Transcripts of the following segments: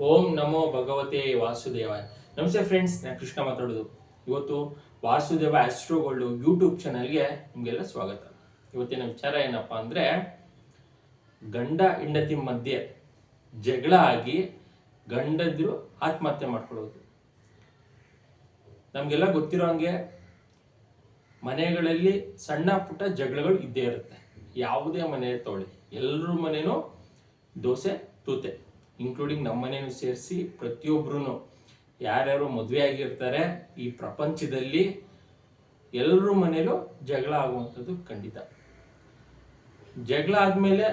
ಓಂ ನಮೋ ಭಗವತೆ ವಾಸುದೇವಾಯ. ನಮಸ್ತೆ ಫ್ರೆಂಡ್ಸ್ ನಾನು ಕೃಷ್ಣ ಮಾತಾಡೋದು. ಇವತ್ತು ವಾಸುದೇವ ಆಸ್ಟ್ರೋಗೋಲ್ಡು ಯೂಟ್ಯೂಬ್ ಚಾನಲ್ಗೆ ನಿಮಗೆಲ್ಲ ಸ್ವಾಗತ. ಇವತ್ತಿನ ವಿಚಾರ ಏನಪ್ಪ ಅಂದರೆ, ಗಂಡ ಹೆಂಡತಿ ಮಧ್ಯೆ ಜಗಳ ಆಗಿ ಗಂಡದ್ರು ಆತ್ಮಹತ್ಯೆ ಮಾಡ್ಕೊಳ್ಳೋದು. ನಮಗೆಲ್ಲ ಗೊತ್ತಿರೋ ಹಂಗೆ ಮನೆಗಳಲ್ಲಿ ಸಣ್ಣ ಪುಟ್ಟ ಜಗಳಗಳು ಇದ್ದೇ ಇರುತ್ತೆ. ಯಾವುದೇ ಮನೆ ತೊಳೆ, ಎಲ್ಲರ ಮನೇನೂ ದೋಸೆ, ತೂತೆ. ಇನ್ಕ್ಲೂಡಿಂಗ್ ನಮ್ಮ ಮನೇನು ಸೇರಿಸಿ ಪ್ರತಿಯೊಬ್ಬರೂ ಯಾರ್ಯಾರು ಮದುವೆ ಆಗಿರ್ತಾರೆ ಈ ಪ್ರಪಂಚದಲ್ಲಿ ಎಲ್ಲರೂ ಮನೇಲೂ ಜಗಳ ಆಗುವಂಥದ್ದು ಖಂಡಿತ. ಜಗಳ ಆದಮೇಲೆ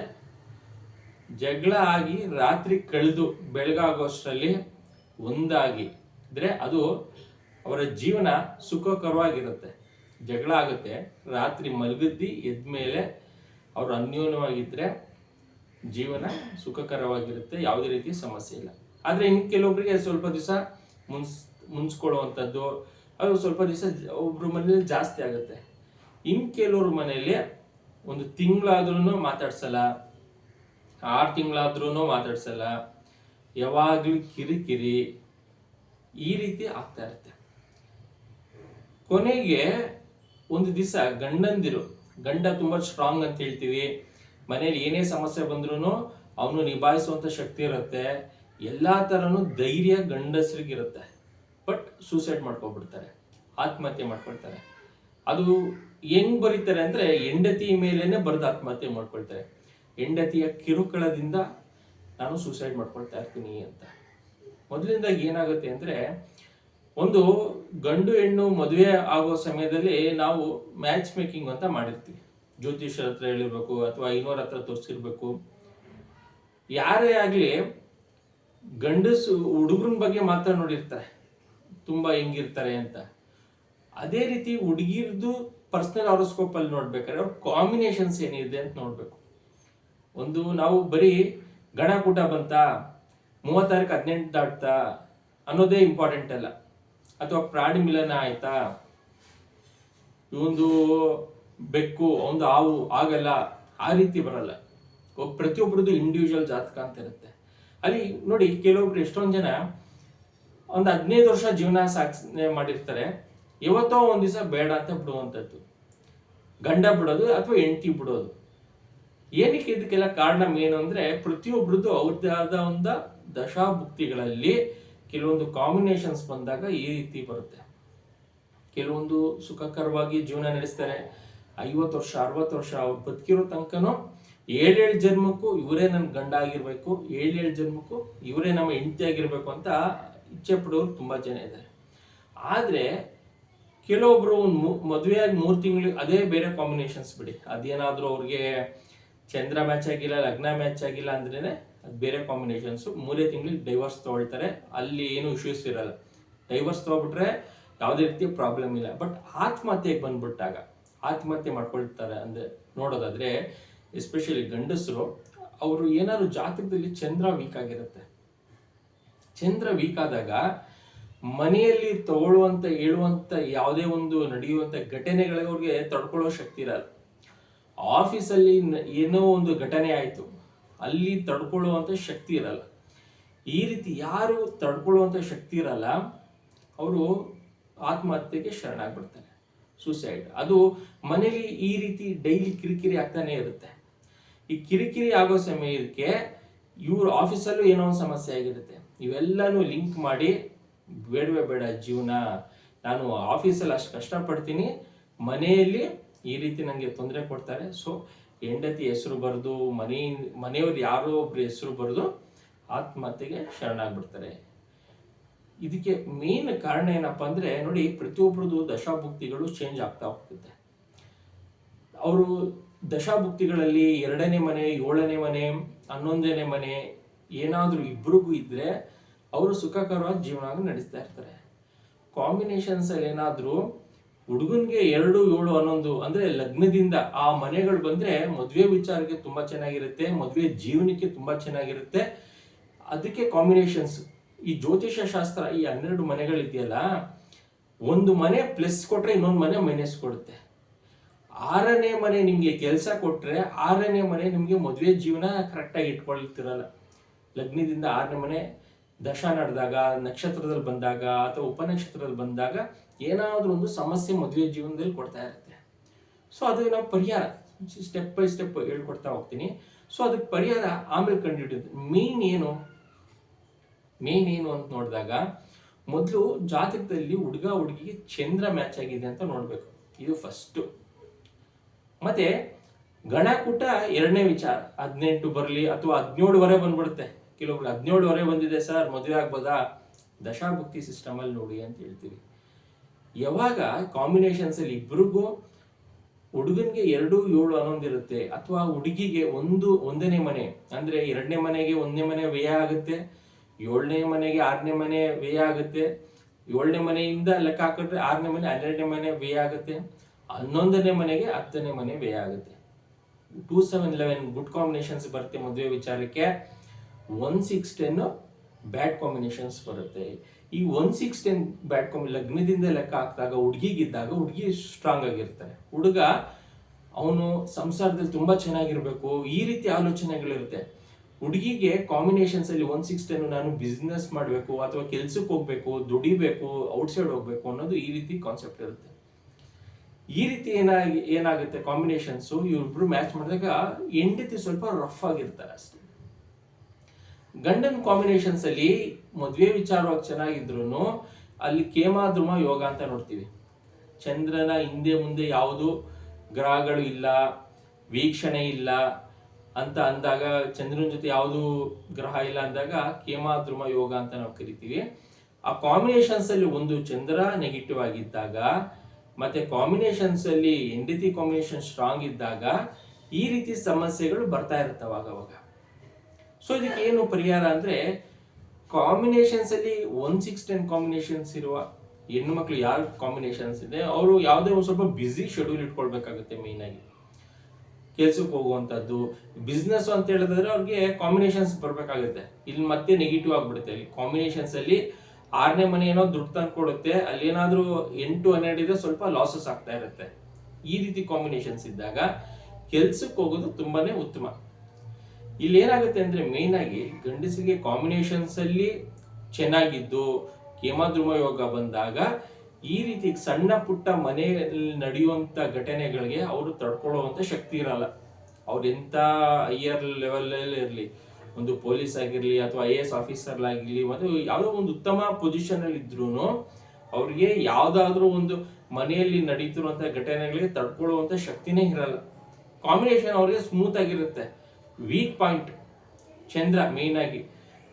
ಜಗಳ ಆಗಿ ರಾತ್ರಿ ಕಳೆದು ಬೆಳಗಾಗೋಷ್ಟರಲ್ಲಿ ಒಂದಾಗಿ ಇದ್ರೆ ಅದು ಅವರ ಜೀವನ ಸುಖಕರವಾಗಿರುತ್ತೆ. ಜಗಳ ಆಗುತ್ತೆ, ರಾತ್ರಿ ಮಲಗಿದ್ದು ಎದ್ದ ಮೇಲೆ ಅವರು ಅನ್ಯೋನ್ಯವಾಗಿದ್ದರೆ ಜೀವನ ಸುಖಕರವಾಗಿರುತ್ತೆ, ಯಾವುದೇ ರೀತಿ ಸಮಸ್ಯೆ ಇಲ್ಲ. ಆದರೆ ಇನ್ನು ಕೆಲವೊಬ್ಬರಿಗೆ ಸ್ವಲ್ಪ ದಿವಸ ಮುನ್ಸ್ ಮುನ್ಸ್ಕೊಳ್ಳುವಂಥದ್ದು ಅದು ಸ್ವಲ್ಪ ದಿವಸ ಒಬ್ಬರು ಮನೇಲಿ ಜಾಸ್ತಿ ಆಗುತ್ತೆ. ಇನ್ನು ಕೆಲವ್ರ ಮನೇಲಿ ಒಂದು ತಿಂಗಳಾದ್ರೂ ಮಾತಾಡ್ಸಲ್ಲ, ಆರು ತಿಂಗಳಾದ್ರೂ ಮಾತಾಡ್ಸಲ್ಲ, ಯಾವಾಗಲೂ ಕಿರಿಕಿರಿ ಈ ರೀತಿ ಆಗ್ತಾ ಇರುತ್ತೆ. ಕೊನೆಗೆ ಒಂದು ದಿವಸ ಗಂಡಂದಿರು, ಗಂಡ ತುಂಬ ಸ್ಟ್ರಾಂಗ್ ಅಂತ ಹೇಳ್ತೀವಿ ಮನೇಲಿ ಏನೇ ಸಮಸ್ಯೆ ಬಂದ್ರೂ ಅವನು ನಿಭಾಯಿಸುವಂಥ ಶಕ್ತಿ ಇರುತ್ತೆ. ಎಲ್ಲ ಥರನೂ ಧೈರ್ಯ ಗಂಡಸರಿಗಿರುತ್ತೆ. But suicide ಮಾಡ್ಕೊಬಿಡ್ತಾರೆ. ಆತ್ಮಹತ್ಯೆ ಮಾಡ್ಕೊಳ್ತಾರೆ. ಅದು ಹೆಂಗ್ ಬರೀತಾರೆ ಅಂದರೆ ಹೆಂಡತಿ ಮೇಲೇನೆ ಬರೆದು ಆತ್ಮಹತ್ಯೆ ಮಾಡ್ಕೊಳ್ತಾರೆ. ಹೆಂಡತಿಯ ಕಿರುಕುಳದಿಂದ ನಾನು ಸೂಸೈಡ್ ಮಾಡ್ಕೊಳ್ತಾ ಇರ್ತೀನಿ ಅಂತ. ಮೊದಲಿಂದ ಏನಾಗುತ್ತೆ ಅಂದರೆ ಒಂದು ಗಂಡು ಹೆಣ್ಣು ಮದುವೆ ಆಗೋ ಸಮಯದಲ್ಲಿ ನಾವು ಮ್ಯಾಚ್ ಮೇಕಿಂಗ್ ಅಂತ ಮಾಡಿರ್ತೀವಿ. ಜ್ಯೋತಿಷ್ಯರ ಹತ್ರ ಹೇಳಿರ್ಬೇಕು ಅಥವಾ ಇನ್ನೋರ ಹತ್ರ ತೋರಿಸಿರ್ಬೇಕು. ಯಾರೇ ಆಗಲಿ ಗಂಡಸು ಹುಡುಗನ ಬಗ್ಗೆ ಮಾತ್ರ ನೋಡಿರ್ತಾರೆ. ತುಂಬ ಹೆಂಗಿರ್ತಾರೆ ಅಂತ. ಅದೇ ರೀತಿ ಹುಡುಗಿರ್ದು ಪರ್ಸನಲ್ ಆರೋಸ್ಕೋಪ್ ಅಲ್ಲಿ ನೋಡ್ಬೇಕಾದ್ರೆ ಅವ್ರ ಕಾಂಬಿನೇಷನ್ಸ್ ಏನಿದೆ ಅಂತ ನೋಡ್ಬೇಕು. ಒಂದು ನಾವು ಬರೀ ಗಣಕೂಟ ಬಂತಾ, ಮೂವತ್ತಾರಕ್ಕೆ ಹದಿನೆಂಟು ದಾಟ್ತಾ ಅನ್ನೋದೇ ಇಂಪಾರ್ಟೆಂಟ್ ಅಲ್ಲ. ಅಥವಾ ಪ್ರಾಣಿ ಮಿಲನ ಆಯ್ತಾ. ಇವೊಂದು ಬೆಕ್ಕು, ಒಂದು ಹಾವು, ಆಗಲ್ಲ ಆ ರೀತಿ ಬರಲ್ಲ. ಪ್ರತಿಯೊಬ್ಬರದ್ದು ಇಂಡಿವಿಜುವಲ್ ಜಾತಕ ಅಂತ ಇರುತ್ತೆ. ಅಲ್ಲಿ ನೋಡಿ ಕೆಲವೊಬ್ರು ಎಷ್ಟೊಂದು ಜನ ಒಂದು ಹದಿನೈದು ವರ್ಷ ಜೀವನ ಸಾಕ್ಸ್ ಮಾಡಿರ್ತಾರೆ. ಇವತ್ತೋ ಒಂದು ದಿವಸ ಬೇಡ ಅಂತ ಬಿಡುವಂಥದ್ದು ಗಂಡ ಬಿಡೋದು ಅಥವಾ ಹೆಂಡತಿ ಬಿಡೋದು. ಏನಕ್ಕೆ ಇದಕ್ಕೆಲ್ಲ ಕಾರಣ ಏನು ಅಂದ್ರೆ ಪ್ರತಿಯೊಬ್ಬರದ್ದು ಅವ್ರದ್ದೇ ಆದ ಒಂದು ದಶಾಭುಕ್ತಿಗಳಲ್ಲಿ ಕೆಲವೊಂದು ಕಾಂಬಿನೇಷನ್ಸ್ ಬಂದಾಗ ಈ ರೀತಿ ಬರುತ್ತೆ. ಕೆಲವೊಂದು ಸುಖಕರವಾಗಿ ಜೀವನ ನಡೆಸ್ತಾರೆ. ಐವತ್ತು ವರ್ಷ, ಅರವತ್ತು ವರ್ಷ ಅವ್ರು ಬದುಕಿರೋ ತನಕನೂ ಏಳೇಳು ಜನ್ಮಕ್ಕೂ ಇವರೇ ನನ್ನ ಗಂಡ ಆಗಿರ್ಬೇಕು, ಏಳೇಳು ಜನ್ಮಕ್ಕೂ ಇವರೇ ನಮ್ಮ ಹೆಂಡತಿ ಆಗಿರಬೇಕು ಅಂತ ಇಚ್ಛೆ ಪಡೋರು ತುಂಬಾ ಜನ ಇದ್ದಾರೆ. ಆದ್ರೆ ಕೆಲವೊಬ್ರು ಒಂದು ಮದುವೆ ಆಗಿ ಮೂರು ತಿಂಗಳು ಅದೇ ಬೇರೆ ಕಾಂಬಿನೇಷನ್ಸ್ ಬಿಡಿ. ಅದೇನಾದರೂ ಅವ್ರಿಗೆ ಚಂದ್ರ ಮ್ಯಾಚ್ ಆಗಿಲ್ಲ, ಲಗ್ನ ಮ್ಯಾಚ್ ಆಗಿಲ್ಲ ಅಂದ್ರೇ ಅದು ಬೇರೆ ಕಾಂಬಿನೇಷನ್ಸ್ ಮೂರೇ ತಿಂಗಳಿಗೆ ಡೈವರ್ಸ್ ತಗೊಳ್ತಾರೆ, ಅಲ್ಲಿ ಏನು ಇಶ್ಯೂಸ್ ಇರಲ್ಲ. ಡೈವರ್ಸ್ ತಗೊಬಿಟ್ರೆ ಯಾವುದೇ ರೀತಿ ಪ್ರಾಬ್ಲಮ್ ಇಲ್ಲ. ಬಟ್ ಆತ್ಮಹತ್ಯೆಗೆ ಬಂದ್ಬಿಟ್ಟಾಗ ಆತ್ಮಹತ್ಯೆ ಮಾಡ್ಕೊಳ್ತಾರೆ ಅಂದ್ರೆ ನೋಡೋದಾದ್ರೆ ಎಸ್ಪೆಷಲಿ ಗಂಡಸರು, ಅವರು ಏನಾದ್ರು ಜಾತಕದಲ್ಲಿ ಚಂದ್ರ ವೀಕ್ ಆಗಿರುತ್ತೆ. ಚಂದ್ರ ವೀಕ್ ಆದಾಗ ಮನೆಯಲ್ಲಿ ತಗೊಳ್ಳುವಂತ ಹೇಳುವಂಥ ಯಾವುದೇ ಒಂದು ನಡೆಯುವಂತ ಘಟನೆಗಳಿಗೆ ಅವ್ರಿಗೆ ತಡ್ಕೊಳ್ಳೋ ಶಕ್ತಿ ಇರಲ್ಲ. ಆಫೀಸಲ್ಲಿ ಏನೋ ಒಂದು ಘಟನೆ ಆಯಿತು, ಅಲ್ಲಿ ತಡ್ಕೊಳ್ಳುವಂತ ಶಕ್ತಿ ಇರಲ್ಲ. ಈ ರೀತಿ ಯಾರು ತಡ್ಕೊಳ್ಳುವಂತ ಶಕ್ತಿ ಇರಲ್ಲ, ಅವರು ಆತ್ಮಹತ್ಯೆಗೆ ಶರಣಾಗ್ಬಿಡ್ತಾರೆ. ಸೂಸೈಡ್ ಅದು ಮನೇಲಿ ಈ ರೀತಿ ಡೈಲಿ ಕಿರಿಕಿರಿ ಆಗ್ತಾನೆ ಇರುತ್ತೆ. ಈ ಕಿರಿಕಿರಿ ಆಗೋ ಸಮಯಕ್ಕೆ ಇವ್ರ ಆಫೀಸಲ್ಲೂ ಏನೋ ಒಂದು ಸಮಸ್ಯೆ ಆಗಿರುತ್ತೆ. ಇವೆಲ್ಲನೂ ಲಿಂಕ್ ಮಾಡಿ, ಬೇಡವೇ ಬೇಡ ಜೀವನ, ನಾನು ಆಫೀಸಲ್ಲಿ ಅಷ್ಟು ಕಷ್ಟಪಡ್ತೀನಿ, ಮನೆಯಲ್ಲಿ ಈ ರೀತಿ ನನಗೆ ತೊಂದರೆ ಕೊಡ್ತಾರೆ. ಸೊ ಹೆಂಡತಿ ಹೆಸರು ಬರೆದು, ಮನೆಯಿಂದ, ಮನೆಯವ್ರು ಯಾರೋ ಒಬ್ರು ಹೆಸರು ಬರೆದು ಆತ್ಮಹತ್ಯೆಗೆ ಶರಣಾಗ್ಬಿಡ್ತಾರೆ. ಇದಕ್ಕೆ ಮೇನ್ ಕಾರಣ ಏನಪ್ಪ ಅಂದರೆ ನೋಡಿ ಪ್ರತಿಯೊಬ್ಬರದು ದಶಾಭುಕ್ತಿಗಳು ಚೇಂಜ್ ಆಗ್ತಾ ಹೋಗ್ತದೆ ಅವರು ದಶಾಭುಕ್ತಿಗಳಲ್ಲಿ ಎರಡನೇ ಮನೆ, ಏಳನೇ ಮನೆ, ಹನ್ನೊಂದನೇ ಮನೆ, ಏನಾದರೂ ಇಬ್ಬರಿಗೂ ಇದ್ದರೆ ಅವರು ಸುಖಕರವಾದ ಜೀವನ ನಡೆಸ್ತಾ ಇರ್ತಾರೆ. ಕಾಂಬಿನೇಷನ್ಸ್ ಅಲ್ಲಿ ಏನಾದರೂ ಹುಡುಗನಿಗೆ ಎರಡು, ಏಳು, ಹನ್ನೊಂದು ಅಂದ್ರೆ ಲಗ್ನದಿಂದ ಆ ಮನೆಗಳು ಬಂದ್ರೆ ಮದುವೆ ವಿಚಾರಕ್ಕೆ ತುಂಬಾ ಚೆನ್ನಾಗಿರುತ್ತೆ, ಮದುವೆ ಜೀವನಕ್ಕೆ ತುಂಬಾ ಚೆನ್ನಾಗಿರುತ್ತೆ. ಅದಕ್ಕೆ ಕಾಂಬಿನೇಷನ್ಸ್ ಈ ಜ್ಯೋತಿಷ ಶಾಸ್ತ್ರ ಈ ಹನ್ನೆರಡು ಮನೆಗಳಿದೆಯಲ್ಲ, ಒಂದು ಮನೆ ಪ್ಲಸ್ ಕೊಟ್ರೆ ಇನ್ನೊಂದು ಮನೆ ಮೈನಸ್ ಕೊಡುತ್ತೆ. ಆರನೇ ಮನೆ ನಿಮಗೆ ಕೆಲಸ ಕೊಟ್ರೆ ಆರನೇ ಮನೆ ನಿಮಗೆ ಮದುವೆ ಜೀವನ ಕರೆಕ್ಟಾಗಿ ಇಟ್ಕೊಳ್ತಿರಲ್ಲ. ಲಗ್ನದಿಂದ ಆರನೇ ಮನೆ ದಶ ನಡೆದಾಗ, ನಕ್ಷತ್ರದಲ್ಲಿ ಬಂದಾಗ ಅಥವಾ ಉಪನಕ್ಷತ್ರದಲ್ಲಿ ಬಂದಾಗ ಏನಾದರೂ ಒಂದು ಸಮಸ್ಯೆ ಮದುವೆ ಜೀವನದಲ್ಲಿ ಕೊಡ್ತಾ ಇರುತ್ತೆ. ಸೊ ಅದು ನಾವು ಪರಿಹಾರ. ಸ್ಟೆಪ್ ಬೈ ಸ್ಟೆಪ್ ಹೇಳ್ಕೊಡ್ತಾ ಹೋಗ್ತೀನಿ. ಸೊ ಅದಕ್ಕೆ ಪರಿಹಾರ ಆಮೇಲೆ ಕಂಡುಹಿಡಿಯೋದು. ಮೇನ್ ಏನು? ಮೇನ್ ಏನು ಅಂತ ನೋಡಿದಾಗ ಮೊದಲು ಜಾತಕದಲ್ಲಿ ಹುಡುಗ ಹುಡುಗಿಗೆ ಚಂದ್ರ ಮ್ಯಾಚ್ ಆಗಿದೆ ಅಂತ ನೋಡಬೇಕು. ಇದು ಫಸ್ಟು ಮತ್ತೆ ಗಣಕೂಟ ಎರಡನೇ ವಿಚಾರ. ಹದಿನೆಂಟು ಬರಲಿ ಅಥವಾ ಹದಿನೇಳುವರೆ ಬಂದ್ಬಿಡುತ್ತೆ. ಕೆಲವೊಬ್ರು ಹದಿನೇಳುವರೆ ಬಂದಿದೆ ಸರ್ ಮದುವೆ ಆಗ್ಬೋದಾ? ದಶಾಭುಕ್ತಿ ಸಿಸ್ಟಮಲ್ಲಿ ನೋಡಿ ಅಂತ ಹೇಳ್ತೀವಿ. ಯಾವಾಗ ಕಾಂಬಿನೇಷನ್ಸ್ ಅಲ್ಲಿ ಹುಡುಗನಿಗೆ ಎರಡು ಏಳು ಅನ್ನೊಂದಿರುತ್ತೆ ಅಥವಾ ಹುಡುಗಿಗೆ ಒಂದು ಒಂದನೇ ಮನೆ, ಅಂದ್ರೆ ಎರಡನೇ ಮನೆಗೆ ಒಂದನೇ ಮನೆ ವ್ಯಯ ಆಗುತ್ತೆ. ಏಳನೇ ಮನೆಗೆ ಆರನೇ ಮನೆ ವ್ಯಯ ಆಗುತ್ತೆ. ಏಳನೇ ಮನೆಯಿಂದ ಲೆಕ್ಕ ಹಾಕಿದ್ರೆ ಆರನೇ ಮನೆ, ಹನ್ನೆರಡನೇ ಮನೆ ವ್ಯಯ ಆಗುತ್ತೆ. ಹನ್ನೊಂದನೇ ಮನೆಗೆ ಹತ್ತನೇ ಮನೆ ವ್ಯಯ ಆಗುತ್ತೆ. Two seven eleven good combinations ಬರುತ್ತೆ ಮದುವೆ ವಿಚಾರಕ್ಕೆ. One six ten bad combinations ಬರುತ್ತೆ. ಈ one six ten bad combi ಲಗ್ನದಿಂದ ಲೆಕ್ಕ ಹಾಕಿದಾಗ, ಹುಡುಗಿಗಿದ್ದಾಗ ಹುಡುಗಿ ಸ್ಟ್ರಾಂಗ್ ಆಗಿರ್ತಾರೆ ಹುಡುಗ ಅವನು ಸಂಸಾರದಲ್ಲಿ ತುಂಬಾ ಚೆನ್ನಾಗಿರ್ಬೇಕು. ಈ ರೀತಿ ಆಲೋಚನೆಗಳಿರುತ್ತೆ. ಹುಡುಗಿಗೆ ಕಾಂಬಿನೇಷನ್ಸ್ ಅಲ್ಲಿ ಒನ್ ಸಿಕ್ಸ್ ಟೆನ್ ನಾನು ಬಿಸ್ನೆಸ್ ಮಾಡಬೇಕು ಅಥವಾ ಕೆಲ್ಸಕ್ಕೆ ಹೋಗ್ಬೇಕು, ದುಡಿಬೇಕು ಔಟ್ಸೈಡ್ ಹೋಗ್ಬೇಕು ಅನ್ನೋದು ಈ ರೀತಿ ಕಾನ್ಸೆಪ್ಟ್ ಇರುತ್ತೆ. ಈ ರೀತಿ ಏನಾಗಿ, ಏನಾಗುತ್ತೆ ಕಾಂಬಿನೇಷನ್ಸ್ ಇವ್ರಿಬ್ರು ಮ್ಯಾಚ್ ಮಾಡಿದಾಗ ಹೆಂಡತಿ ಸ್ವಲ್ಪ ರಫ್ ಆಗಿರ್ತಾರೆ ಅಷ್ಟೇ. ಗಂಡನ್ ಕಾಂಬಿನೇಷನ್ಸ್ ಅಲ್ಲಿ ಮದುವೆ ವಿಚಾರವಾಗಿ ಚೆನ್ನಾಗಿದ್ರು ಅಲ್ಲಿ ಕೇಮಾದ್ರುಮ ಯೋಗ ಅಂತ ನೋಡ್ತೀವಿ. ಚಂದ್ರನ ಹಿಂದೆ ಮುಂದೆ ಯಾವುದು ಗ್ರಹಗಳು ಇಲ್ಲ, ವೀಕ್ಷಣೆ ಇಲ್ಲ ಅಂತ ಅಂದಾಗ ಚಂದ್ರನ ಜೊತೆ ಯಾವುದು ಗ್ರಹ ಇಲ್ಲ ಅಂದಾಗ ಕೇಮಾದ್ರಮ ಯೋಗ ಅಂತ ನಾವು ಕರಿತೀವಿ. ಆ ಕಾಂಬಿನೇಷನ್ಸ್ ಅಲ್ಲಿ ಒಂದು ಚಂದ್ರ ನೆಗೆಟಿವ್ ಆಗಿದ್ದಾಗ, ಮತ್ತೆ ಕಾಂಬಿನೇಷನ್ಸ್ ಅಲ್ಲಿ ಹೆಂಡತಿ ಕಾಂಬಿನೇಷನ್ ಸ್ಟ್ರಾಂಗ್ ಇದ್ದಾಗ ಈ ರೀತಿ ಸಮಸ್ಯೆಗಳು ಬರ್ತಾ ಇರ್ತವೆ ಅವಾಗ ಸೊ ಇದಕ್ಕೆ ಏನು ಪರಿಹಾರ ಅಂದ್ರೆ ಕಾಂಬಿನೇಷನ್ಸ್ ಅಲ್ಲಿ ಒನ್ ಸಿಕ್ಸ್ ಟೆನ್ ಕಾಂಬಿನೇಷನ್ಸ್ ಇರುವ ಹೆಣ್ಣು ಮಕ್ಳು ಯಾರು ಕಾಂಬಿನೇಷನ್ಸ್ ಇದೆ, ಅವರು ಯಾವುದೇ ಒಂದು ಸ್ವಲ್ಪ ಬ್ಯುಸಿ ಶೆಡ್ಯೂಲ್ ಇಟ್ಕೊಳ್ಬೇಕಾಗುತ್ತೆ ಮೇನ್ ಆಗಿ. ಕೆಲ್ಸಕ್ಕೆ ಹೋಗುವಂಥದ್ದು ಬಿಸ್ನೆಸ್ ಅಂತ ಹೇಳಿದ್ರೆ ಅವ್ರಿಗೆ ಕಾಂಬಿನೇಷನ್ಸ್ ಬರಬೇಕಾಗುತ್ತೆ. ಇಲ್ಲಿ ಮತ್ತೆ ನೆಗೆಟಿವ್ ಆಗ್ಬಿಡುತ್ತೆ. ಇಲ್ಲಿ ಕಾಂಬಿನೇಷನ್ಸ್ ಅಲ್ಲಿ ಆರನೇ ಮನೆ ಏನೋ ದುಡ್ಡು ತಂದು ಕೊಡುತ್ತೆ ಅಲ್ಲಿ ಏನಾದರೂ ಎಂಟು ಹನ್ನೆರಡು ಇದ್ರೆ ಸ್ವಲ್ಪ ಲಾಸಸ್ ಆಗ್ತಾ ಇರುತ್ತೆ. ಈ ರೀತಿ ಕಾಂಬಿನೇಷನ್ಸ್ ಇದ್ದಾಗ ಕೆಲ್ಸಕ್ಕೆ ಹೋಗೋದು ತುಂಬಾನೇ ಉತ್ತಮ. ಇಲ್ಲಿ ಏನಾಗುತ್ತೆ ಅಂದ್ರೆ ಮೇನ್ ಆಗಿ ಗಂಡಸಿಗೆ ಕಾಂಬಿನೇಷನ್ಸ್ ಅಲ್ಲಿ ಚೆನ್ನಾಗಿದ್ದು ಕೇಮಾದ್ರುಮ ಯೋಗ ಬಂದಾಗ ಈ ರೀತಿ ಸಣ್ಣ ಪುಟ್ಟ ಮನೆಯಲ್ಲಿ ನಡೆಯುವಂತ ಘಟನೆಗಳಿಗೆ ಅವರು ತಡ್ಕೊಳ್ಳುವಂತ ಶಕ್ತಿ ಇರಲ್ಲ. ಅವ್ರು ಎಂತ ಹೈಯರ್ ಲೆವೆಲ್ ಇರಲಿ, ಒಂದು ಪೊಲೀಸ್ ಆಗಿರಲಿ ಅಥವಾ ಐ ಎ ಎಸ್ ಆಫೀಸರ್ ಆಗಿರಲಿ ಮತ್ತು ಯಾವುದೋ ಒಂದು ಉತ್ತಮ ಪೊಸಿಷನ್ ಅಲ್ಲಿ ಇದ್ರು ಅವ್ರಿಗೆ ಯಾವ್ದಾದ್ರೂ ಒಂದು ಮನೆಯಲ್ಲಿ ನಡೀತಿರುವಂತ ಘಟನೆಗಳಿಗೆ ತಡ್ಕೊಳ್ಳುವಂತ ಶಕ್ತಿನೇ ಇರಲ್ಲ. ಕಾಂಬಿನೇಷನ್ ಅವ್ರಿಗೆ ಸ್ಮೂತ್ ಆಗಿರುತ್ತೆ. ವೀಕ್ ಪಾಯಿಂಟ್ ಚಂದ್ರ ಮೇನ್ ಆಗಿ.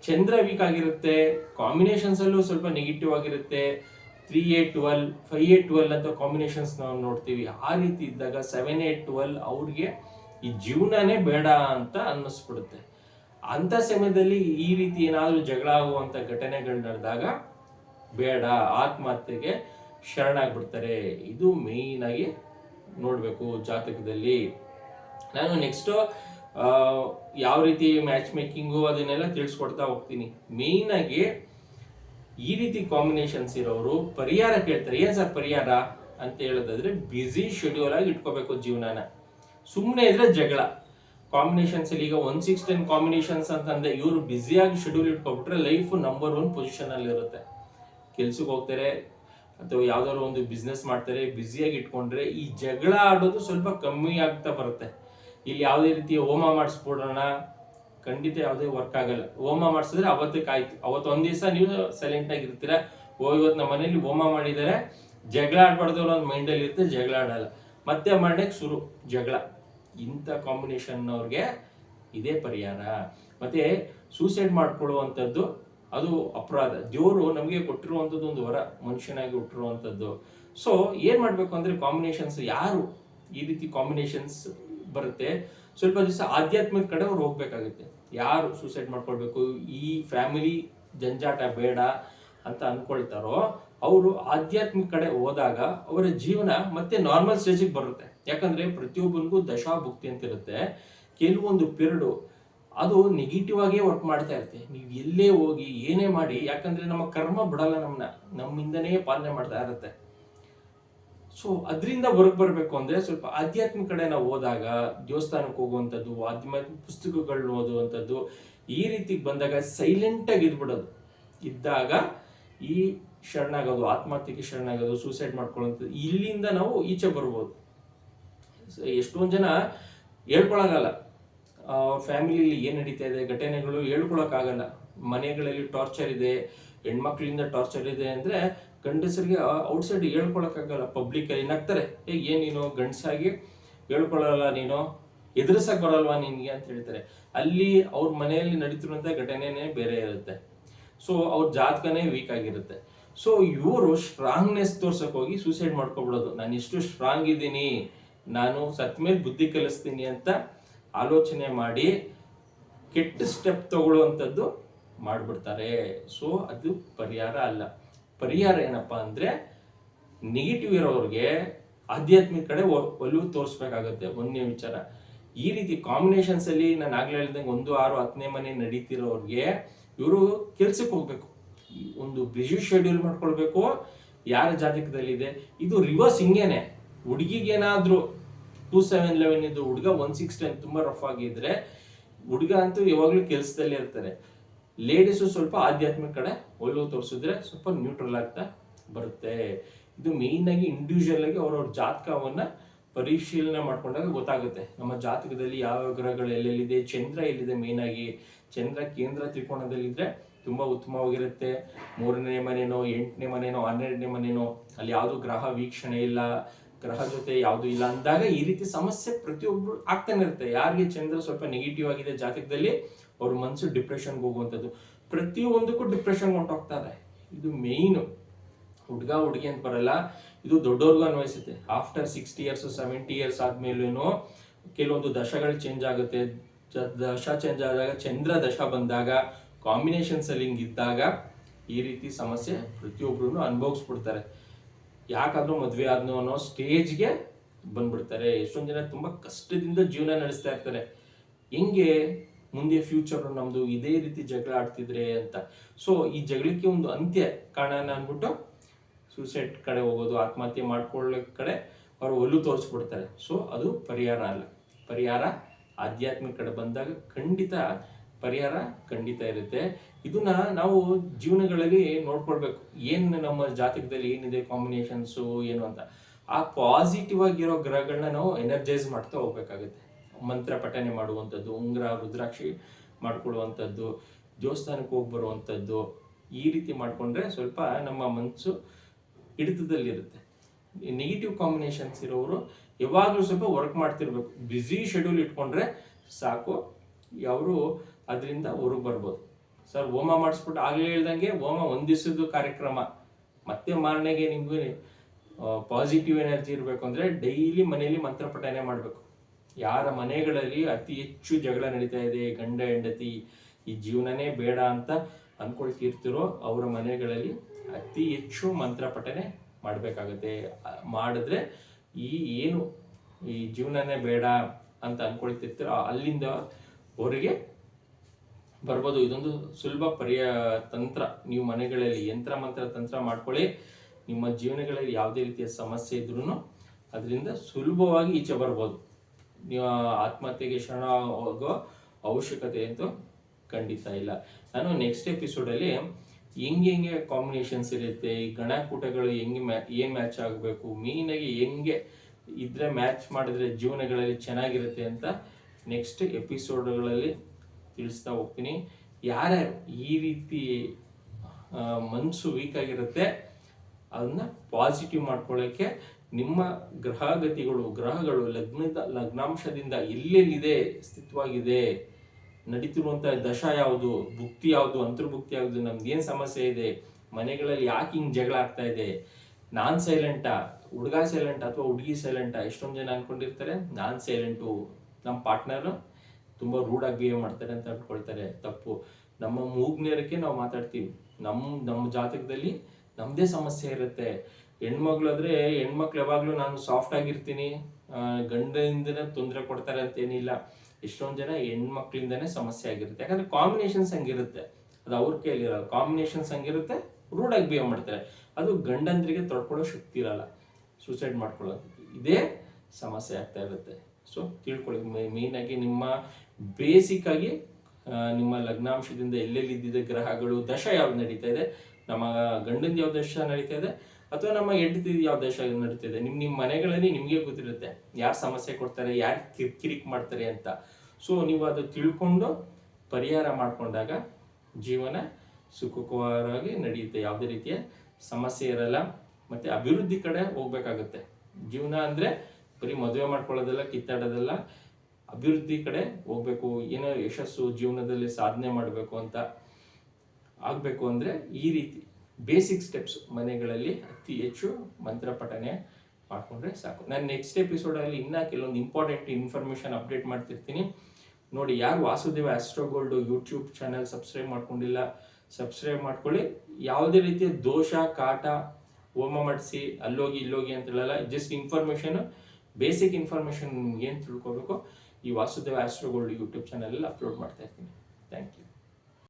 ಚಂದ್ರ ವೀಕ್ ಆಗಿರುತ್ತೆ. ಕಾಂಬಿನೇಷನ್ಸ್ ಅಲ್ಲೂ ಸ್ವಲ್ಪ ನೆಗೆಟಿವ್ ಆಗಿರುತ್ತೆ. Three A twelve five A twelve ಅಂತ ಕಾಂಬಿನೇಷನ್ಸ್ ನಾವು ನೋಡ್ತೀವಿ. ಆ ರೀತಿ ಇದ್ದಾಗ ಸೆವೆನ್ ಏಟ್ ಟ್ವೆಲ್ ಅವ್ರಿಗೆ ಈ ಜೀವನನೇ ಬೇಡ ಅಂತ ಅನ್ನಿಸ್ಬಿಡುತ್ತೆ. ಅಂತ ಸಮಯದಲ್ಲಿ ಈ ರೀತಿ ಏನಾದರೂ ಜಗಳ ಆಗುವಂಥ ಘಟನೆಗಳು ನಡೆದಾಗ ಬೇಡ, ಆತ್ಮಹತ್ಯೆಗೆ ಶರಣಾಗ್ಬಿಡ್ತಾರೆ. ಇದು ಮೇಯ್ನ್ ಆಗಿ ನೋಡಬೇಕು ಜಾತಕದಲ್ಲಿ. ನಾನು ನೆಕ್ಸ್ಟ್ ಯಾವ ರೀತಿ ಮ್ಯಾಚ್ ಮೇಕಿಂಗು ಅದನ್ನೆಲ್ಲ ತಿಳಿಸ್ಕೊಡ್ತಾ ಹೋಗ್ತೀನಿ. ಮೇಯ್ನಾಗಿ ಈ ರೀತಿ ಕಾಂಬಿನೇಷನ್ಸ್ ಇರೋರು ಪರಿಹಾರ ಕೇಳ್ತಾರೆ, ಏನ್ ಸರ್ ಪರಿಹಾರ? ಅಂತ ಹೇಳೋದಾದ್ರೆ ಬ್ಯುಸಿ ಶೆಡ್ಯೂಲ್ ಆಗಿ ಇಟ್ಕೋಬೇಕು ಜೀವನನ. ಸುಮ್ಮನೆ ಇದ್ರೆ ಜಗಳ. ಕಾಂಬಿನೇಷನ್ಸ್ ಅಲ್ಲಿ ಈಗ ಒನ್ ಸಿಕ್ಸ್ ಟೆನ್ ಕಾಂಬಿನೇಷನ್ಸ್ ಅಂತಂದ್ರೆ ಇವರು ಬ್ಯುಸಿಯಾಗಿ ಶೆಡ್ಯೂಲ್ ಇಟ್ಕೊಬಿಟ್ರೆ ಲೈಫ್ ನಂಬರ್ ಒನ್ ಪೊಸಿಷನ್ ಅಲ್ಲಿ ಇರುತ್ತೆ. ಕೆಲ್ಸಕ್ಕೆ ಹೋಗ್ತಾರೆ, ಅಥವಾ ಯಾವ್ದಾದ್ರು ಒಂದು ಬಿಸ್ನೆಸ್ ಮಾಡ್ತಾರೆ ಬ್ಯುಸಿಯಾಗಿ ಇಟ್ಕೊಂಡ್ರೆ ಈ ಜಗಳ ಆಡೋದು ಸ್ವಲ್ಪ ಕಮ್ಮಿ ಆಗ್ತಾ ಬರುತ್ತೆ. ಇಲ್ಲಿ ಯಾವುದೇ ರೀತಿಯ ಹೋಮ ಮಾಡಿಸ್ಬಿಡೋಣ ಖಂಡಿತ ಯಾವುದೇ ವರ್ಕ್ ಆಗಲ್ಲ. ಹೋಮ ಮಾಡಿಸಿದ್ರೆ ಅವತ್ತು ಆಯ್ತು ಅವತ್ತು ಒಂದ್ ದಿವಸ ನೀವು ಸೈಲೆಂಟ್ ಆಗಿರ್ತೀರ ಓ ಇವತ್ತು ನಮ್ಮ ಮನೇಲಿ ಹೋಮ ಮಾಡಿದ್ದಾರೆ ಜಗಳ ಆಡ್ಬಾರ್ದು ಮೈಂಡ್ ಅಲ್ಲಿ ಇರುತ್ತೆ ಜಗಳ ಆಡಲ್ಲ. ಮತ್ತೆ ಮಾಡಕ್ಕೆ ಶುರು, ಜಗಳ. ಇಂಥ ಕಾಂಬಿನೇಷನ್ ಅವ್ರಿಗೆ ಇದೇ ಪರಿಹಾರ. ಮತ್ತೆ ಸೂಸೈಡ್ ಮಾಡ್ಕೊಳ್ಳುವಂಥದ್ದು, ಅದು ಅಪರಾಧ. ದೇವರು ನಮಗೆ ಕೊಟ್ಟಿರುವಂಥದ್ದು ಒಂದು ವರ, ಮನುಷ್ಯನಾಗಿ ಹುಟ್ಟಿರುವಂಥದ್ದು. ಸೊ ಏನ್ ಮಾಡ್ಬೇಕು ಅಂದ್ರೆ ಕಾಂಬಿನೇಷನ್ಸ್ ಯಾರು ಈ ರೀತಿ ಕಾಂಬಿನೇಷನ್ಸ್ ಬರುತ್ತೆ? ಸ್ವಲ್ಪ ದಿವಸ ಆಧ್ಯಾತ್ಮಿಕ ಕಡೆ ಅವ್ರು ಹೋಗ್ಬೇಕಾಗುತ್ತೆ. ಯಾರು ಸೂಸೈಡ್ ಮಾಡ್ಕೊಳ್ಬೇಕು? ಈ ಫ್ಯಾಮಿಲಿ ಜಂಜಾಟ ಬೇಡ ಅಂತ ಅನ್ಕೊಳ್ತಾರೋ, ಅವರು ಆಧ್ಯಾತ್ಮಿಕ ಕಡೆ ಹೋದಾಗ ಅವರ ಜೀವನ ಮತ್ತೆ ನಾರ್ಮಲ್ ಸ್ಟೇಜಿಗೆ ಬರುತ್ತೆ. ಯಾಕಂದ್ರೆ ಪ್ರತಿಯೊಬ್ಬನಿಗೂ ದಶಾಭುಕ್ತಿ ಅಂತ ಇರುತ್ತೆ ಕೆಲವೊಂದು ಪಿರಡು, ಅದು ನೆಗೆಟಿವ್ ಆಗೇ ವರ್ಕ್ ಮಾಡ್ತಾ ಇರುತ್ತೆ. ನೀವು ಎಲ್ಲೇ ಹೋಗಿ ಏನೇ ಮಾಡಿ, ಯಾಕಂದ್ರೆ ನಮ್ಮ ಕರ್ಮ ಬಿಡಲ್ಲ ನಮ್ಮನ್ನ ನಮ್ಮಿಂದನೇ ಪಾಲನೆ ಮಾಡ್ತಾ ಇರುತ್ತೆ. ಸೊ ಅದರಿಂದ ಹೊರಗೆ ಬರಬೇಕು ಅಂದರೆ ಸ್ವಲ್ಪ ಆಧ್ಯಾತ್ಮಿಕ ಕಡೆ ನಾವು ಹೋದಾಗ ದೇವಸ್ಥಾನಕ್ಕೆ ಹೋಗುವಂಥದ್ದು, ಆಧ್ಯಾತ್ಮಿಕ ಪುಸ್ತಕಗಳನ್ನ ಓದುವಂಥದ್ದು, ಈ ರೀತಿ ಬಂದಾಗ ಸೈಲೆಂಟಾಗಿ ಇದ್ಬಿಡೋದು. ಇದ್ದಾಗ ಈ ಶರಣಾಗೋದು, ಆತ್ಮಹತ್ಯೆಗೆ ಶರಣಾಗೋದು ಸೂಸೈಡ್ ಮಾಡ್ಕೊಳ್ಳೋಂಥದ್ದು, ಇಲ್ಲಿಂದ ನಾವು ಈಚೆ ಬರ್ಬೋದು. ಎಷ್ಟೊಂದು ಜನ ಹೇಳ್ಕೊಳ್ಳೋಕ್ಕಾಗಲ್ಲ ಫ್ಯಾಮಿಲಿಯಲ್ಲಿ ಏನು ನಡೀತಾ ಇದೆ, ಘಟನೆಗಳು ಹೇಳ್ಕೊಳಕ್ಕಾಗಲ್ಲ. ಮನೆಗಳಲ್ಲಿ ಟಾರ್ಚರ್ ಇದೆ, ಹೆಣ್ಮಕ್ಳಿಂದ ಟಾರ್ಚರ್ ಇದೆ ಅಂದ್ರೆ ಗಂಡಸರಿಗೆ ಔಟ್ಸೈಡ್ ಹೇಳ್ಕೊಳಕ್ಕಾಗಲ್ಲ ಪಬ್ಲಿಕಲ್ಲಿ ಏನಾಗ್ತಾರೆ ಏ, ಏನು ನೀನು? ಗಂಡಸಾಗಿ ಹೇಳ್ಕೊಳಲ್ಲ ನೀನು? ಎದುರಿಸಕ್ ಬರಲ್ವಾ ನಿನ್ಗೆ? ಅಂತ ಹೇಳ್ತಾರೆ. ಅಲ್ಲಿ ಅವ್ರ ಮನೆಯಲ್ಲಿ ನಡೀತಿರುವಂತ ಘಟನೆನೇ ಬೇರೆ ಇರುತ್ತೆ. ಸೊ ಅವ್ರ ಜಾತಕನೇ ವೀಕ್ ಆಗಿರುತ್ತೆ. ಸೊ ಇವರು ಸ್ಟ್ರಾಂಗ್ನೆಸ್ ತೋರ್ಸಕ್ ಹೋಗಿ ಸೂಸೈಡ್ ಮಾಡ್ಕೊಬಿಡೋದು. ನಾನು ಇಷ್ಟು ಸ್ಟ್ರಾಂಗ್ ಇದ್ದೀನಿ. ನಾನು ಸತ್ ಮೇಲೆ ಬುದ್ಧಿ ಕಲಿಸ್ತೀನಿ ಅಂತ ಆಲೋಚನೆ ಮಾಡಿ ಕೆಟ್ಟ ಸ್ಟೆಪ್ ತಗೊಳ್ಳುವಂಥದ್ದು ಮಾಡ್ಬಿಡ್ತಾರೆ. ಸೊ ಅದು ಪರಿಹಾರ ಅಲ್ಲ. ಪರಿಹಾರ ಏನಪ್ಪಾ ಅಂದ್ರೆ ನೆಗೆಟಿವ್ ಇರೋರಿಗೆ ಆಧ್ಯಾತ್ಮಿಕ ಕಡೆ ಒಲವು ತೋರಿಸ್ಬೇಕಾಗತ್ತೆ. ಒಂದನೇ ವಿಚಾರ. ಈ ರೀತಿ ಕಾಂಬಿನೇಷನ್ಸ್ ಅಲ್ಲಿ ನಾನು ಆಗ್ಲೇ ಹೇಳ್ದಂಗೆ ಒಂದು ಆರು ಹತ್ತನೇ ಮನೆ ನಡೀತಿರೋರಿಗೆ ಇವರು ಕೆಲ್ಸಕ್ಕೆ ಹೋಗ್ಬೇಕು. ಒಂದು ಬ್ಯುಸಿ ಶೆಡ್ಯೂಲ್ ಮಾಡ್ಕೊಳ್ಬೇಕು. ಯಾರ ಜಾತಕದಲ್ಲಿದೆ? ಇದು ರಿವರ್ಸ್ ಹಿಂಗೇನೆ. ಹುಡುಗಿಗೇನಾದ್ರೂ ಟೂ ಸೆವೆನ್ ಲೆವೆನ್ ಇದ್ದು ಹುಡುಗ ಒನ್ ಸಿಕ್ಸ್ ಟೆನ್ ತುಂಬಾ ರಫ್ ಆಗಿದ್ರೆ ಹುಡುಗ ಅಂತೂ ಯಾವಾಗ್ಲೂ ಕೆಲಸದಲ್ಲೇ ಇರ್ತಾರೆ. ಲೇಡೀಸು ಸ್ವಲ್ಪ ಆಧ್ಯಾತ್ಮಿಕ ಕಡೆ ಒಲವು ತೋರಿಸಿದ್ರೆ ಸ್ವಲ್ಪ ನ್ಯೂಟ್ರಲ್ ಆಗ್ತಾ ಬರುತ್ತೆ. ಇದು ಮೇಯ್ನಾಗಿ ಇಂಡಿವಿಜುವಲ್ ಆಗಿ ಅವ್ರವ್ರ ಜಾತಕವನ್ನ ಪರಿಶೀಲನೆ ಮಾಡ್ಕೊಂಡಾಗ ಗೊತ್ತಾಗುತ್ತೆ. ನಮ್ಮ ಜಾತಕದಲ್ಲಿ ಯಾವ ಗ್ರಹಗಳು ಎಲ್ಲೆಲ್ಲಿದೆ, ಚಂದ್ರ ಎಲ್ಲಿದೆ ಮೇಯ್ನಾಗಿ ಚಂದ್ರ ಕೇಂದ್ರ ತ್ರಿಕೋಣದಲ್ಲಿದ್ದರೆ ತುಂಬಾ ಉತ್ತಮವಾಗಿರುತ್ತೆ. ಮೂರನೇ ಮನೇನೋ, ಎಂಟನೇ ಮನೇನೋ, ಹನ್ನೆರಡನೇ ಮನೇನೋ, ಅಲ್ಲಿ ಯಾವುದು ಗ್ರಹ ವೀಕ್ಷಣೆ ಇಲ್ಲ, ಗ್ರಹ ಜೊತೆ ಯಾವುದು ಇಲ್ಲ ಅಂದಾಗ ಈ ರೀತಿ ಸಮಸ್ಯೆ ಪ್ರತಿಯೊಬ್ರು ಆಗ್ತಾನೆ ಇರುತ್ತೆ. ಯಾರಿಗೆ ಚಂದ್ರ ಸ್ವಲ್ಪ ನೆಗೆಟಿವ್ ಆಗಿದೆ ಜಾತಕದಲ್ಲಿ ಅವ್ರ ಮನಸ್ಸು ಡಿಪ್ರೆಷನ್ಗೆ ಹೋಗುವಂಥದ್ದು. ಪ್ರತಿಯೊಂದಕ್ಕೂ ಡಿಪ್ರೆಷನ್ ಹೊಂಟೋಗ್ತಾರೆ ಇದು. ಮೇಯ್ನು ಹುಡುಗ, ಹುಡುಗಿ ಅಂತ ಬರಲ್ಲ. ಇದು ದೊಡ್ಡವ್ರಿಗೂ ಅನ್ವಯಿಸುತ್ತೆ. After sixty years seventy years ಆದ್ಮೇಲೂ ಕೆಲವೊಂದು ದಶಗಳು ಚೇಂಜ್ ಆಗುತ್ತೆ. ದಶ ಚೇಂಜ್ ಆದಾಗ, ಚಂದ್ರ ದಶ ಬಂದಾಗ ಕಾಂಬಿನೇಷನ್ಸ್ ಅಲ್ಲಿ ಹಿಂಗಿದ್ದಾಗ ಈ ರೀತಿ ಸಮಸ್ಯೆ ಪ್ರತಿಯೊಬ್ರು ಅನುಭವಿಸ್ಬಿಡ್ತಾರೆ. ಯಾಕಾದ್ರೂ ಮದುವೆ ಆದ್ನೋ ಅನ್ನೋ ಸ್ಟೇಜ್ಗೆ ಬಂದ್ಬಿಡ್ತಾರೆ. ಎಷ್ಟೊಂದು ಜನ ತುಂಬಾ ಕಷ್ಟದಿಂದ ಜೀವನ ನಡೆಸ್ತಾ ಇರ್ತಾರೆ. ಹೆಂಗೆ? ಮುಂದೆ ಫ್ಯೂಚರ್ ನಮ್ದು ಇದೇ ರೀತಿ ಜಗಳ ಆಡ್ತಿದ್ರೆ ಅಂತ. ಸೊ ಈ ಜಗಳಕ್ಕೆ ಒಂದು ಅಂತ್ಯ ಕಾರಣ ಅನ್ಬಿಟ್ಟು ಸೂಸೈಡ್ ಕಡೆ ಹೋಗೋದು, ಆತ್ಮಹತ್ಯೆ ಮಾಡ್ಕೊಳ್ಳೋ ಕಡೆ ಅವರು ಒಲ್ಲು ತೋರಿಸ್ಬಿಡ್ತಾರೆ. ಸೊ ಅದು ಪರಿಹಾರ ಅಲ್ಲ. ಪರಿಹಾರ ಆಧ್ಯಾತ್ಮಿಕ ಕಡೆ ಬಂದಾಗ ಖಂಡಿತ ಪರಿಹಾರ ಖಂಡಿತ ಇರುತ್ತೆ. ಇದನ್ನ ನಾವು ಜೀವನಗಳಲ್ಲಿ ನೋಡ್ಕೊಳ್ಬೇಕು. ಏನು ನಮ್ಮ ಜಾತಕದಲ್ಲಿ ಏನಿದೆ ಕಾಂಬಿನೇಷನ್ಸು ಏನು ಅಂತ. ಆ ಪಾಸಿಟಿವ್ ಆಗಿರೋ ಗ್ರಹಗಳನ್ನ ನಾವು ಎನರ್ಜೈಸ್ ಮಾಡ್ತಾ ಹೋಗ್ಬೇಕಾಗುತ್ತೆ. ಮಂತ್ರ ಪಠನೆ ಮಾಡುವಂಥದ್ದು, ಉಂಗುರ, ರುದ್ರಾಕ್ಷಿ ಮಾಡಿಕೊಳ್ಳುವಂಥದ್ದು ದೇವಸ್ಥಾನಕ್ಕೆ ಹೋಗಿ ಬರುವಂಥದ್ದು, ಈ ರೀತಿ ಮಾಡಿಕೊಂಡ್ರೆ ಸ್ವಲ್ಪ ನಮ್ಮ ಮನಸ್ಸು ಹಿಡಿತದಲ್ಲಿರುತ್ತೆ. ನೆಗೆಟಿವ್ ಕಾಂಬಿನೇಷನ್ಸ್ ಇರೋರು ಯಾವಾಗಲೂ ಸ್ವಲ್ಪ ವರ್ಕ್ ಮಾಡ್ತಿರ್ಬೇಕು. ಬ್ಯುಸಿ ಶೆಡ್ಯೂಲ್ ಇಟ್ಕೊಂಡ್ರೆ ಸಾಕು. ಅವರು ಅದರಿಂದ ಹೊರಗೆ ಬರ್ಬೋದು. ಸರ್, ಹೋಮ ಮಾಡಿಸ್ಬಿಟ್ಟು ಆಗಲೇ ಹೇಳ್ದಂಗೆ ಹೋಮ ಒಂದ್ ಕಾರ್ಯಕ್ರಮ. ಮತ್ತೆ ಮಾರನೆಗೆ ನಿಮ್ಗೆ ಪಾಸಿಟಿವ್ ಎನರ್ಜಿ ಇರಬೇಕು ಅಂದರೆ ಡೈಲಿ ಮನೆಯಲ್ಲಿ ಮಂತ್ರ ಪಠನೆ ಮಾಡಬೇಕು. ಯಾರ ಮನೆಗಳಲ್ಲಿ ಅತಿ ಹೆಚ್ಚು ಜಗಳ ನಡೀತಾ ಇದೆ, ಗಂಡ, ಹೆಂಡತಿ, ಈ ಜೀವನನೇ ಬೇಡ ಅಂತ ಅನ್ಕೊಳ್ತಿರ್ತಿರೋ ಅವರ ಮನೆಗಳಲ್ಲಿ ಅತಿ ಹೆಚ್ಚು ಮಂತ್ರ ಪಠನೆ ಮಾಡಬೇಕಾಗತ್ತೆ ಮಾಡಿದ್ರೆ ಈ ಏನು ಈ ಜೀವನನೇ ಬೇಡ ಅಂತ ಅಂದ್ಕೊಳ್ತಿರ್ತೀರೋ ಅಲ್ಲಿಂದ ಹೊರಗೆ ಬರ್ಬೋದು. ಇದೊಂದು ಸುಲಭ ಪರ್ಯ ತಂತ್ರ. ನೀವು ಮನೆಗಳಲ್ಲಿ ಯಂತ್ರ, ಮಂತ್ರ, ತಂತ್ರ ಮಾಡ್ಕೊಳ್ಳಿ. ನಿಮ್ಮ ಜೀವನಗಳಲ್ಲಿ ಯಾವುದೇ ರೀತಿಯ ಸಮಸ್ಯೆ ಇದ್ರೂ ಅದರಿಂದ ಸುಲಭವಾಗಿ ಈಚೆ ಬರ್ಬೋದು. ನೀವು ಆತ್ಮಹತ್ಯೆಗೆ ಶರಣ ಹೋಗೋ ಅವಶ್ಯಕತೆ ಅಂತೂ ಖಂಡಿತ ಇಲ್ಲ. ನಾನು ನೆಕ್ಸ್ಟ್ ಎಪಿಸೋಡಲ್ಲಿ ಹೆಂಗೆ ಹೆಂಗೆ ಕಾಂಬಿನೇಷನ್ಸ್ ಇರುತ್ತೆ, ಈ ಗಣಕೂಟಗಳು ಹೆಂಗೆ ಮ್ಯಾ, ಏನು ಮ್ಯಾಚ್ ಆಗಬೇಕು ಮೇಯ್ನಾಗಿ ಹೆಂಗೆ ಇದ್ರೆ ಮ್ಯಾಚ್ ಮಾಡಿದ್ರೆ ಜೀವನಗಳಲ್ಲಿ ಚೆನ್ನಾಗಿರುತ್ತೆ ಅಂತ ನೆಕ್ಸ್ಟ್ ಎಪಿಸೋಡ್ಗಳಲ್ಲಿ ತಿಳಿಸ್ತಾ ಹೋಗ್ತೀನಿ. ಯಾರ್ಯಾರು ಈ ರೀತಿ ಮನಸ್ಸು ಮನ್ಸು ವೀಕ್ ಆಗಿರುತ್ತೆ, ಅದನ್ನ ಪಾಸಿಟಿವ್ ಮಾಡ್ಕೊಳ್ಳೋಕ್ಕೆ ನಿಮ್ಮ ಗ್ರಹಗತಿಗಳು, ಗ್ರಹಗಳು ಲಗ್ನದ ಲಗ್ನಾಂಶದಿಂದ ಎಲ್ಲೆಲ್ಲಿದೆ ಸ್ಥಿತವಾಗಿದೆ? ನಡೀತಿರುವಂತಹ ದಶ ಯಾವುದು? ಭುಕ್ತಿ ಯಾವುದು? ಅಂತರ್ಭುಕ್ತಿ ಯಾವುದು? ನಮ್ಗೆ ಏನ್ ಸಮಸ್ಯೆ ಇದೆ? ಮನೆಗಳಲ್ಲಿ ಯಾಕೆ ಹಿಂಗ್ ಜಗಳ ಆಗ್ತಾ ಇದೆ? ನಾನ್ ಸೈಲೆಂಟಾ ಹುಡುಗ ಸೈಲೆಂಟ್ ಅಥವಾ ಹುಡುಗಿ ಸೈಲೆಂಟಾ ಎಷ್ಟೊಂದು ಜನ ಅನ್ಕೊಂಡಿರ್ತಾರೆ, ನಾನ್ ಸೈಲೆಂಟು ನಮ್ಮ ಪಾರ್ಟ್ನರ್ ತುಂಬಾ ರೂಡ್ ಆಗಿ ಬಿಹೇವ್ ಮಾಡ್ತಾರೆ ಅಂತ ಅಂದ್ಕೊಳ್ತಾರೆ. ತಪ್ಪು. ನಮ್ಮ ಮೂಗ್ನೇರಕ್ಕೆ ನಾವು ಮಾತಾಡ್ತೀವಿ. ನಮ್ಮ ನಮ್ಮ ಜಾತಕದಲ್ಲಿ ನಮ್ದೇ ಸಮಸ್ಯೆ ಇರುತ್ತೆ. ಹೆಣ್ಮಗ್ಳಾದ್ರೆ ಹೆಣ್ಮಕ್ಳು ಯಾವಾಗ್ಲೂ ನಾನು ಸಾಫ್ಟ್ ಆಗಿರ್ತೀನಿ ಗಂಡದಿಂದನೇ ತೊಂದರೆ ಕೊಡ್ತಾರೆ ಅಂತ ಏನಿಲ್ಲ ಎಷ್ಟೊಂದ್ ಜನ ಹೆಣ್ಮಕ್ಳಿಂದನೇ ಸಮಸ್ಯೆ ಆಗಿರುತ್ತೆ. ಯಾಕಂದ್ರೆ ಕಾಂಬಿನೇಷನ್ಸ್ ಹಂಗಿರುತ್ತೆ. ಅದು ಅವ್ರ ಕೈಲಿರಲ್ಲ ಕಾಂಬಿನೇಷನ್ಸ್ ಹಂಗಿರುತ್ತೆ ರೂಡ್ ಆಗಿ ಬಿಹೇವ್ ಮಾಡ್ತಾರೆ. ಅದು ಗಂಡಂದ್ರಿಗೆ ತೊಡ್ಕೊಳ್ಳೋ ಶಕ್ತಿ ಇರಲ್ಲ. ಸೂಸೈಡ್ ಮಾಡ್ಕೊಳ್ಳೋದು ಇದೇ ಸಮಸ್ಯೆ ಆಗ್ತಾ ಇರುತ್ತೆ. ಸೊ ತಿಳ್ಕೊಳ್ಳಿ. ಮೇನ್ ಆಗಿ ನಿಮ್ಮ ಬೇಸಿಕ್ ಆಗಿ ನಿಮ್ಮ ಲಗ್ನಾಂಶದಿಂದ ಎಲ್ಲೆಲ್ಲಿ ಇದ್ದಿದ್ದ ಗ್ರಹಗಳು, ದಶ ಯಾವ್ದು ನಡೀತಾ ಇದೆ? ನಮ್ಮ ಗಂಡಂದು ಯಾವ ದಶ ನಡೀತಾ ಇದೆ? ಅಥವಾ ನಮ್ಮ ಹೆಂಡತಿ ಯಾವ ದೇಶ ನಡೀತಿದೆ ನಿಮ್ಮ ನಿಮ್ಮ ಮನೆಗಳಲ್ಲಿ ನಿಮಗೆ ಗೊತ್ತಿರುತ್ತೆ. ಯಾರು ಸಮಸ್ಯೆ ಕೊಡ್ತಾರೆ, ಯಾರು ಕಿರಿಕಿರಿಕ್ ಮಾಡ್ತಾರೆ ಅಂತ. ಸೊ ನೀವು ಅದು ತಿಳ್ಕೊಂಡು ಪರಿಹಾರ ಮಾಡಿಕೊಂಡಾಗ ಜೀವನ ಸುಖಕರವಾಗಿ ನಡೆಯುತ್ತೆ. ಯಾವುದೇ ರೀತಿಯ ಸಮಸ್ಯೆ ಇರಲ್ಲ. ಮತ್ತೆ ಅಭಿವೃದ್ಧಿ ಕಡೆ ಹೋಗ್ಬೇಕಾಗುತ್ತೆ. ಜೀವನ ಅಂದ್ರೆ ಬರೀ ಮದುವೆ ಮಾಡ್ಕೊಳ್ಳೋದಲ್ಲ, ಕಿತ್ತಾಡೋದಲ್ಲ. ಅಭಿವೃದ್ಧಿ ಕಡೆ ಹೋಗ್ಬೇಕು. ಏನೋ ಯಶಸ್ಸು ಜೀವನದಲ್ಲಿ ಸಾಧನೆ ಮಾಡಬೇಕು ಅಂತ ಆಗಬೇಕು ಅಂದರೆ ಈ ರೀತಿ ಬೇಸಿಕ್ ಸ್ಟೆಪ್ಸ್ ಮನೆಗಳಲ್ಲಿ ಅತಿ ಹೆಚ್ಚು ಮಂತ್ರ ಪಠನೆ ಮಾಡಿಕೊಂಡ್ರೆ ಸಾಕು. ನಾನು ನೆಕ್ಸ್ಟ್ ಎಪಿಸೋಡಲ್ಲಿ ಇನ್ನೂ ಕೆಲವೊಂದು ಇಂಪಾರ್ಟೆಂಟ್ ಇನ್ಫಾರ್ಮೇಷನ್ ಅಪ್ಡೇಟ್ ಮಾಡ್ತಿರ್ತೀನಿ. ನೋಡಿ, ಯಾರು Vasudeva astro gold YouTube channel subscribe ಮಾಡ್ಕೊಂಡಿಲ್ಲ ಸಬ್ಸ್ಕ್ರೈಬ್ ಮಾಡ್ಕೊಳ್ಳಿ. ಯಾವುದೇ ರೀತಿಯ ದೋಷ, ಕಾಟ, ಹೋಮ ಮಾಡಿಸಿ, ಅಲ್ಲೋಗಿ, ಇಲ್ಲೋಗಿ ಅಂತ ಹೇಳಲ್ಲ. ಜಸ್ಟ್ ಇನ್ಫಾರ್ಮೇಷನ್ ಬೇಸಿಕ್ ಇನ್ಫಾರ್ಮೇಷನ್ ಏನು ತಿಳ್ಕೊಬೇಕು, ಈ ವಾಸುದೇವ ಆಸ್ಟ್ರೋಗೋಲ್ಡ್ ಯೂಟ್ಯೂಬ್ ಚಾನಲಲ್ಲಿ ಅಪ್ಲೋಡ್ ಮಾಡ್ತಾ ಇರ್ತೀನಿ. Thank you